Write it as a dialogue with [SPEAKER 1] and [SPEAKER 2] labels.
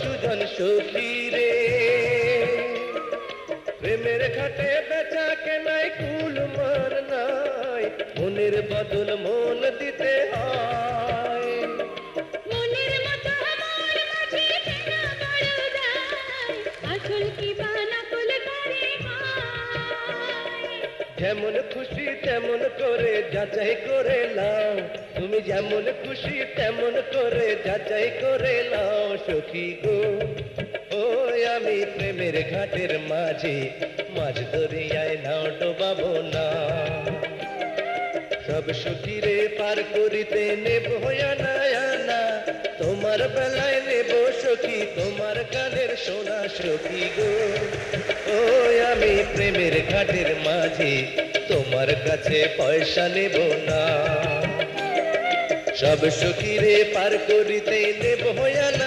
[SPEAKER 1] সুজন সখী প্রেমের ঘাটে বেচা কেনাই কুল মার নাই। মনের বদল মন দিতে হয়। যেমন খুশি তেমন করে যাচাই করে নাও। তুমি যেমন খুশি তেমন করে যাচাই করে নাও, সখী গো। ও আমি প্রেমের ঘাটের মাঝে, মাঝ দরিয়ায় নাও ডোবাবো না। সব সুখীরে পার করিতে নেব না তোমার বেলায় নেব সখী, তোমার কানের সোনা সখী গো। প্রেমের ঘাটের মাঝে তোমার কাছে পয়সা নেব না। সব সুখীরে পার করিতে নেব না।